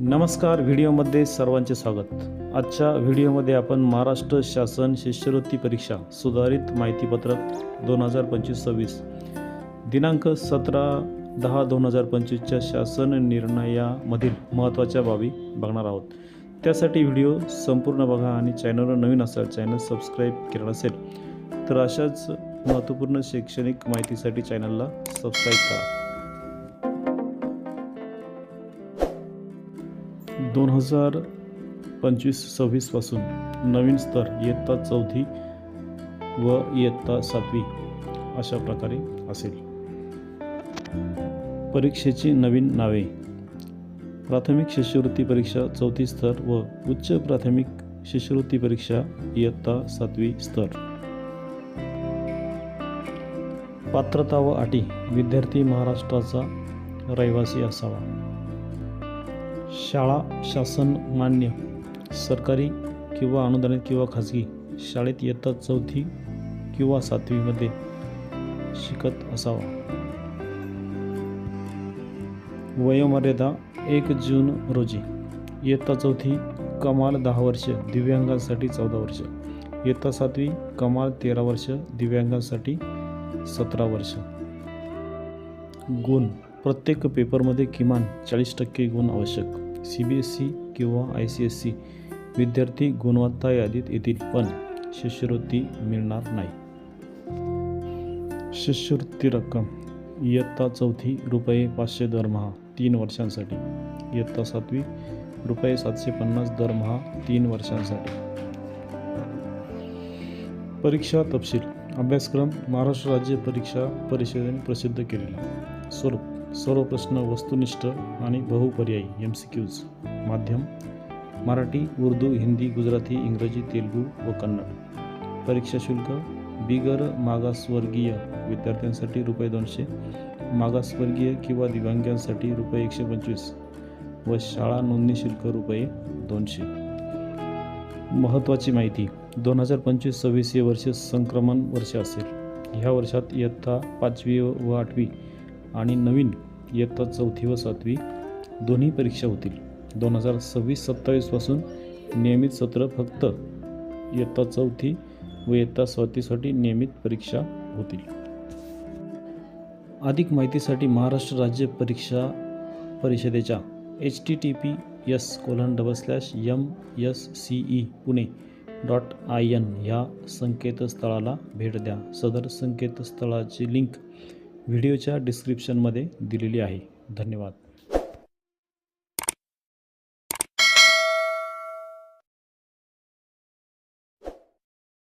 नमस्कार व्हिडिओमध्ये सर्वांचे स्वागत. आजच्या व्हिडिओमध्ये आपण महाराष्ट्र शासन शिष्यवृत्ती परीक्षा सुधारित माहितीपत्रक दोन हजार पंचवीस सव्वीस दिनांक सतरा दहा दोन हजार पंचवीसच्या शासन निर्णयामधील महत्त्वाच्या बाबी बघणार आहोत. त्यासाठी व्हिडिओ संपूर्ण बघा आणि चॅनलवर नवीन असाल चॅनल सबस्क्राईब केलं नसेल तर अशाच महत्त्वपूर्ण शैक्षणिक माहितीसाठी चॅनलला सबस्क्राईब करा. दोन हजार पंचवीस सव्वीसपासून नवीन स्तर इयत्ता चौथी व इयत्ता सातवी अशा प्रकारे असेल. परीक्षेची नवीन नावे. प्राथमिक शिष्यवृत्ती परीक्षा चौथी स्तर व उच्च प्राथमिक शिष्यवृत्ती परीक्षा इयत्ता सातवी स्तर. पात्रता व अटी. विद्यार्थी महाराष्ट्राचा रहिवासी असावा. शाळा शासन मान्य. सरकारी किंवा अनुदानित किंवा खाजगी शाळेत इयत्ता चौथी किंवा सातवीमध्ये शिकत असावा. वयोमर्यादा एक जून रोजी. इयत्ता चौथी कमाल दहा वर्ष दिव्यांगांसाठी चौदा वर्ष. इयत्ता सातवी कमाल तेरा वर्ष दिव्यांगांसाठी सतरा वर्ष. गुण. प्रत्येक पेपरमध्ये किमान चाळीस टक्के गुण आवश्यक. सी बी एस सी किंवा आय सी एस सी विद्यार्थी गुणवत्ता यादीत येतील पण शिष्यवृत्ती मिळणार नाही. शिष्यवृत्ती रक्कम इयत्ता चौथी रुपये पाचशे दरमहा तीन वर्षांसाठी. इयत्ता सातवी रुपये सातशे पन्नास दरमहा तीन वर्षांसाठी. परीक्षा तपशील अभ्यासक्रम महाराष्ट्र राज्य परीक्षा परिषदेने प्रसिद्ध केलेला. स्वरूप सर्व प्रश्न वस्तुनिष्ठ आणि बहुपर्यायी एम सी क्यूज माध्यम मराठी उर्दू हिंदी गुजराती इंग्रजी तेलुगू व कन्नड. परीक्षा शुल्क बिगर मागासवर्गीय विद्यार्थ्यांसाठी रुपये दोनशे मागासवर्गीय किंवा दिव्यांगांसाठी रुपये एकशे पंचवीस व शाळा नोंदणी शुल्क रुपये दोनशे. महत्त्वाची माहिती दोन हजार पंचवीस सव्वीस हे वर्ष संक्रमण वर्ष असेल. ह्या वर्षात इयत्ता पाचवी व आठवी आणि नवीन इयत्ता चौथी व सातवी दोन्ही परीक्षा होतील. दोन हजार सव्वीस सत्तावीसपासून नियमित सत्र फक्त इयत्ता चौथी व इयत्ता सातवीसाठी नियमित परीक्षा होतील. अधिक माहितीसाठी महाराष्ट्र राज्य परीक्षा परिषदेच्या H T T P S colon double slash M S C E Pune dot I N ह्या संकेतस्थळाला भेट द्या. सदर संकेतस्थळाची लिंक व्हिडिओच्या डिस्क्रिप्शनमध्ये दिलेली आहे. धन्यवाद.